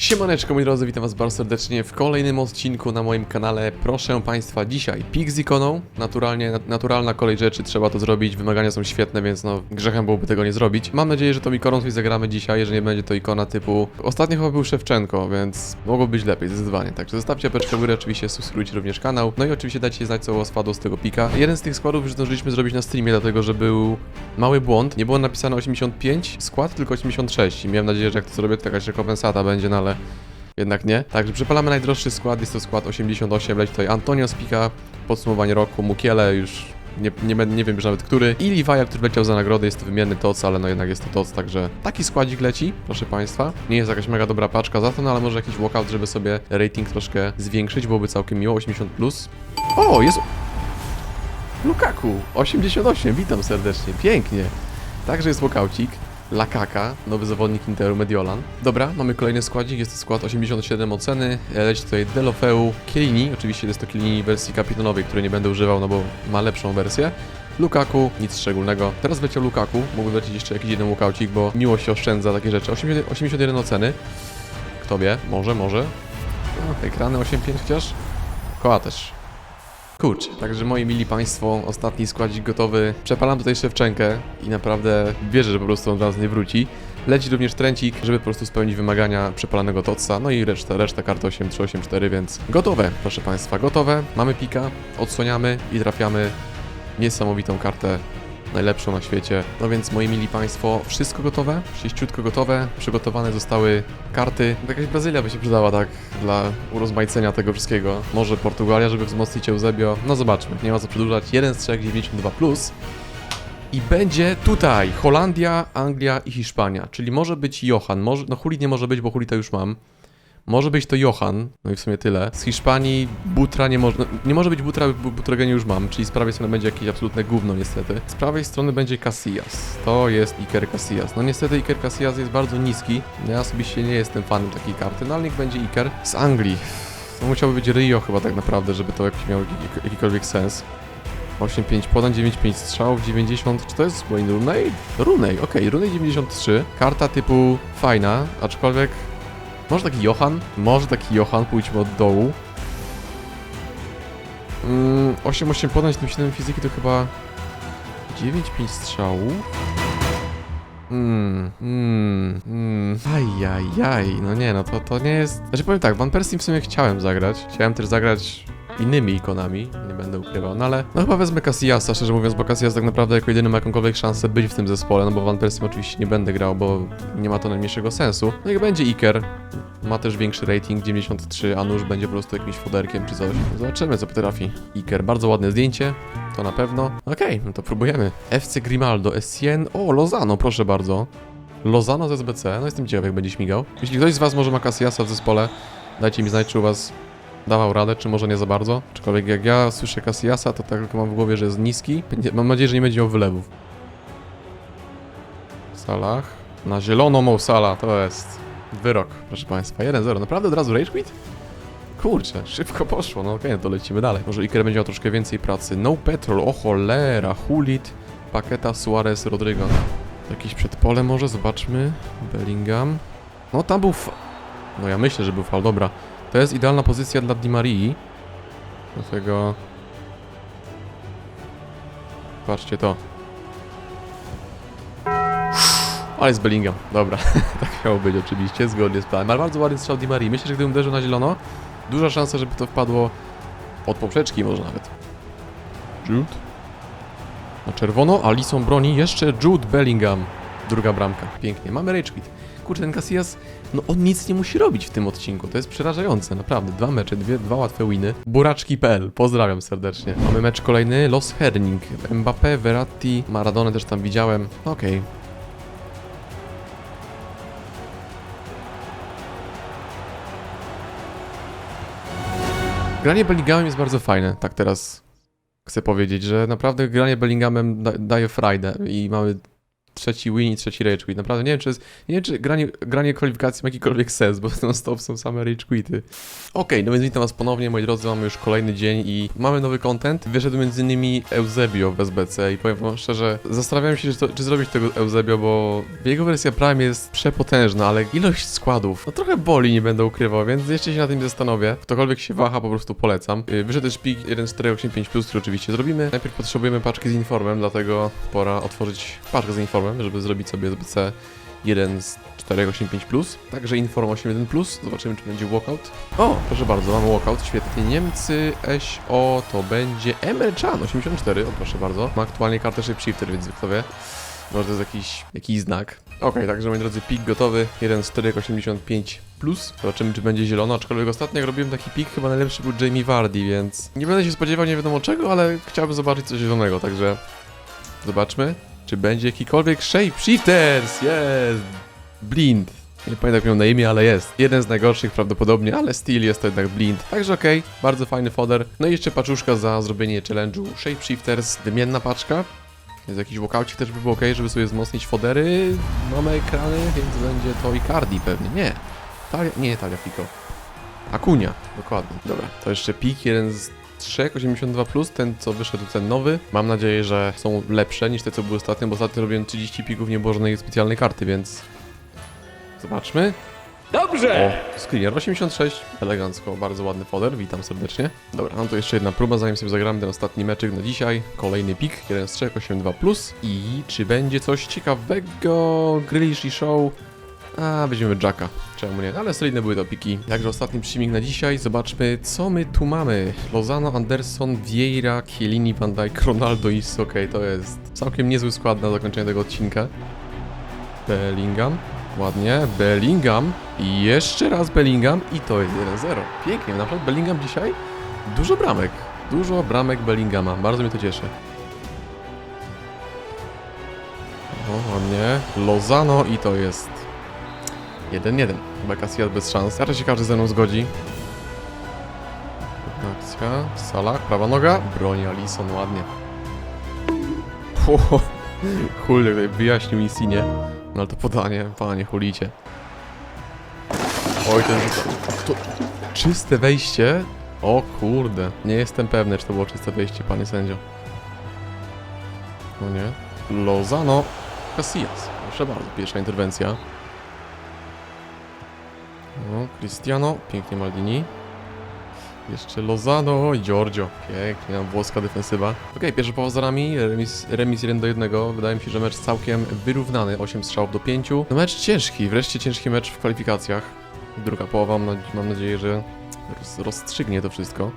Siemaneczko moi drodzy, witam was bardzo serdecznie w kolejnym odcinku na moim kanale. Proszę państwa, dzisiaj pik z ikoną, naturalnie, nat- naturalna kolej rzeczy, trzeba to zrobić, wymagania są świetne, więc no grzechem byłoby tego nie zrobić. Mam nadzieję, że tą ikoną coś zagramy dzisiaj, że nie będzie to ikona typu... Ostatnio chyba był Szewczenko, więc mogło być lepiej, zdecydowanie. Także zostawcie apeczkę w górę, oczywiście subskrybujcie również kanał, no i oczywiście dajcie znać co spadło z tego pika. Jeden z tych składów już zdążyliśmy zrobić na streamie, dlatego że był mały błąd, nie było napisane 85 skład, tylko 86 i miałem nadzieję, że jak to zrobię, to jakaś rekompensata będzie, no ale jednak nie. Także przepalamy najdroższy skład, jest to skład 88, leci tutaj Antonio Spika, podsumowanie roku, Mukiele, już nie, nie, nie wiem już nawet który. I Livaja, który leciał za nagrodę, jest to wymienny TOC, ale no jednak jest to TOC, także taki składzik leci, proszę Państwa. Nie jest jakaś mega dobra paczka za to, no ale może jakiś walkout, żeby sobie rating troszkę zwiększyć, byłoby całkiem miło, 80+. Plus. O, jest... Lukaku, 88, witam serdecznie, pięknie. Także jest walkaucik. Lakaka, nowy zawodnik Interu Mediolan. Dobra, mamy kolejny składzik, jest to skład 87 oceny. E, Leci tutaj Delofeu Chiellini, oczywiście jest to Chiellini w wersji kapitanowej, której nie będę używał, no bo ma lepszą wersję. Lukaku, nic szczególnego. Teraz leciał Lukaku, mógłby lecieć jeszcze jakiś jeden walkaucik, bo miło się oszczędza takie rzeczy. 80 81 oceny. Kto wie, może, może. No, ekrany 8.5 chociaż. Koła też. Kurczę, także moi mili Państwo, ostatni składzik gotowy. Przepalam tutaj Szewczenkę i naprawdę wierzę, że po prostu on raz nie wróci. Leci również trencik, żeby po prostu spełnić wymagania przepalanego Totsa, no i resztę, resztę kart 8384, więc gotowe, proszę Państwa, gotowe. Mamy pika, odsłaniamy i trafiamy niesamowitą kartę, najlepszą na świecie. No więc moi mili Państwo, wszystko gotowe, sześciutko gotowe, przygotowane zostały karty. Jakaś Brazylia by się przydała tak dla urozmaicenia tego wszystkiego. Może Portugalia, żeby wzmocnić Eusebio. No zobaczmy, nie ma co przedłużać. Jeden strzech 92+. Plus. I będzie tutaj Holandia, Anglia i Hiszpania, czyli może być Johan, może, no Hulit nie może być, bo Hulita już mam. Może być to Johan, no i w sumie tyle. Z Hiszpanii Butra nie może, no, nie może być Butra, bo Butrogenie już mam, czyli z prawej strony będzie jakieś absolutne gówno niestety. Z prawej strony będzie Casillas, to jest Iker Casillas. No niestety Iker Casillas jest bardzo niski, ja osobiście nie jestem fanem takiej karty, no ale niech będzie Iker. Z Anglii, to musiałby być Rio chyba tak naprawdę, żeby to jakiś jakikolwiek sens. 8-5 podań, 9-5 strzałów, 90. Czy to jest Wayne Rooney? Rooney, okej, Rooney 93. Karta typu fajna, aczkolwiek. Może taki Johan? Może taki Johan, pójdźmy od dołu. Mm, 8-8 podań, 7 fizyki to chyba. 9-5 strzałów. Mmm, mmm, mmm, ajajaj, no nie, no to, to nie jest... Znaczy powiem tak, Van Persie w sumie chciałem zagrać, chciałem też zagrać innymi ikonami, nie będę ukrywał, no ale no chyba wezmę Casillasa, szczerze mówiąc, bo Casillas tak naprawdę jako jedyny ma jakąkolwiek szansę być w tym zespole, no bo Van Persie oczywiście nie będę grał, bo nie ma to najmniejszego sensu. No i będzie Iker, ma też większy rating, 93, a nóż będzie po prostu jakimś foderkiem czy coś. Zobaczymy, co potrafi. Iker, bardzo ładne zdjęcie, to na pewno. Okej, no to próbujemy. FC Grimaldo, Essien, o, Lozano, proszę bardzo. Lozano z SBC, no jestem ciekaw, jak będzie śmigał. Jeśli ktoś z Was może ma Casillasa w zespole, dajcie mi znać, czy u Was dawał radę, czy może nie za bardzo. Aczkolwiek jak ja słyszę Casillasa, to tak tylko mam w głowie, że jest niski. Mam nadzieję, że nie będzie miał wylewów. Salah. Na zielono Mo Salah, to jest wyrok, proszę Państwa. 1-0, naprawdę od razu rage quit? Kurczę, szybko poszło, no okej, no to lecimy dalej. Może Iker będzie miał troszkę więcej pracy. No Petrol, o cholera, Hulit, Paketa, Suarez, Rodrygo. Jakieś przedpole może, zobaczmy. Bellingham. No tam był No ja myślę, że był fal, dobra. To jest idealna pozycja dla Di Marii. Dlatego... Patrzcie to. Ale jest Bellingham, dobra. tak miało być oczywiście, zgodnie z planem. Ale bardzo ładny strzał Di Marii. Myślę, że gdybym uderzył na zielono, duża szansa, żeby to wpadło od poprzeczki może nawet. Jude. Na czerwono, Alisson broni jeszcze Jude Bellingham. Druga bramka. Pięknie. Mamy rage quit. Kurczę, ten Casillas, no on nic nie musi robić w tym odcinku. To jest przerażające, naprawdę. Dwa mecze, dwie, dwa łatwe winy. Buraczki.pl, pozdrawiam serdecznie. Mamy mecz kolejny, Los Herning. Mbappé, Verratti, Maradona też tam widziałem. Okej. Granie Bellinghamem jest bardzo fajne, tak teraz chcę powiedzieć, że naprawdę granie Bellinghamem da, daje frajdę i mamy trzeci win i trzeci rage quit. Naprawdę nie wiem, czy jest, nie wiem, czy granie, granie kwalifikacji ma jakikolwiek sens, bo non stop są same rage quity. Okej, no więc witam was ponownie, moi drodzy, mamy już kolejny dzień i mamy nowy content. Wyszedł m.in. Eusebio w SBC i powiem wam szczerze, zastanawiałem się, czy, to, czy zrobić tego Eusebio, bo jego wersja Prime jest przepotężna, ale ilość składów, no trochę boli, nie będę ukrywał, więc jeszcze się na tym zastanowię. Ktokolwiek się waha, po prostu polecam. Yy, Wyszedł też pik 1485+, który oczywiście zrobimy. Najpierw potrzebujemy paczki z informem, dlatego pora otworzyć paczkę z informem, żeby zrobić sobie SBC 1 z 485+, także Inform 81+, zobaczymy czy będzie walkout. O, proszę bardzo, mamy walkout, świetnie. Niemcy, SO to będzie Emre Can 84, o proszę bardzo. Ma aktualnie kartę Shapeshifter, więc kto wie, może to jest jakiś, jakiś znak. Okej, także moi drodzy, pik gotowy, 1 z 485+, plus. zobaczymy czy będzie zielono, aczkolwiek ostatnio jak robiłem taki pik, chyba najlepszy był Jamie Vardy, więc nie będę się spodziewał nie wiadomo czego, ale chciałbym zobaczyć coś zielonego, także zobaczmy. Czy będzie jakikolwiek Shapeshifters? Jest! Blind. Nie pamiętam jak miał na imię, ale jest. Jeden z najgorszych prawdopodobnie, ale still jest to jednak blind. Także okej, bardzo fajny foder. No i jeszcze paczuszka za zrobienie challenge'u Shapeshifters, wymienna paczka. Jest jakiś walkoucik też by było ok, żeby sobie wzmocnić fodery. Mamy ekrany, więc będzie to Icardi pewnie. Nie. Talia, nie Talia Fico. Akunia, dokładnie. Dobra, to jeszcze pik, jeden z 3,82+, plus, ten co wyszedł, ten nowy. Mam nadzieję, że są lepsze niż te, co były ostatnio, bo ostatnio robiłem 30 pików, nie było żadnej specjalnej karty, więc... Zobaczmy. Dobrze! O, screener 86, elegancko, bardzo ładny foder, witam serdecznie. Dobra, mam tu jeszcze jedna próba, zanim sobie zagramy ten ostatni meczyk na dzisiaj. Kolejny pik, jeden z 3,82+. Plus. I czy będzie coś ciekawego? Grillish i show? A, weźmiemy Jacka. Czemu nie? Ale solidne były to piki. Także ostatni przycisk na dzisiaj. Zobaczmy, co my tu mamy. Lozano, Anderson, Vieira, Chiellini, Van Dijk, Ronaldo i Okej, to jest całkiem niezły skład na zakończenie tego odcinka. Bellingham. Ładnie. Bellingham. I jeszcze raz Bellingham. I to jest 1-0. Pięknie. Na przykład Bellingham dzisiaj dużo bramek. Dużo bramek Bellinghama. Bardzo mnie to cieszy. O, ładnie. Lozano i to jest 1-1. Chyba Casillas bez szans. Raczej się każdy ze mną zgodzi. Akcja. Salah. Prawa noga. Broni Alison. Ładnie. Hulek tutaj wyjaśnił Insigne. No ale to podanie, panie, chulicie. Oj, ten to, Czyste wejście? O kurde, nie jestem pewny, czy to było czyste wejście, panie sędzio. No nie. Lozano Casillas. Proszę bardzo, pierwsza interwencja. O, Cristiano, pięknie Maldini. Jeszcze Lozano i Giorgio. Pięknie, nam włoska defensywa. Okej, pierwszy połowa za nami, remis, remis 1 do 1. Wydaje mi się, że mecz całkiem wyrównany, 8 strzałów do 5. No mecz ciężki, wreszcie ciężki mecz w kwalifikacjach. Druga połowa, mam, nadzie- mam nadzieję, że roz, rozstrzygnie to wszystko.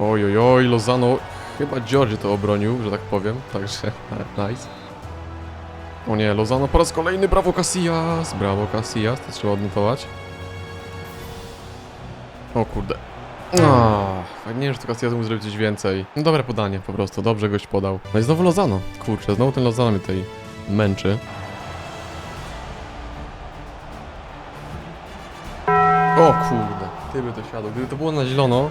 Oj, oj, oj, Lozano, chyba Giorgio to obronił, że tak powiem, także nice. O nie, Lozano po raz kolejny, brawo Casillas, brawo Casillas, to trzeba odnotować. O kurde. Ach, nie wiem, że to Casillas mógł zrobić coś więcej. No dobre podanie po prostu, dobrze gość podał. No i znowu Lozano. Kurczę, znowu ten Lozano mnie tutaj męczy. O kurde, ty by to siadł. Gdyby to było na zielono.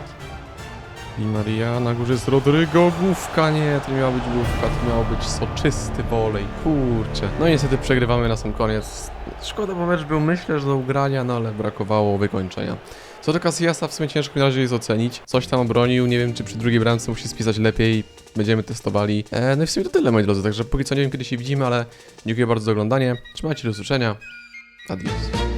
I Maria, na górze jest Rodrygo, główka, nie, to nie miała być główka, to miało być soczysty wolej, kurczę. No i niestety przegrywamy na sam koniec. Szkoda, bo mecz był myślę, że do ugrania, no ale brakowało wykończenia. Co do Casillasa w sumie ciężko mi na razie jest ocenić. Coś tam obronił, nie wiem czy przy drugiej bramce musi spisać lepiej. Będziemy testowali. E, no i w sumie to tyle moi drodzy, także póki co nie wiem kiedy się widzimy, ale dziękuję bardzo za oglądanie. Trzymajcie do usłyszenia. Adios.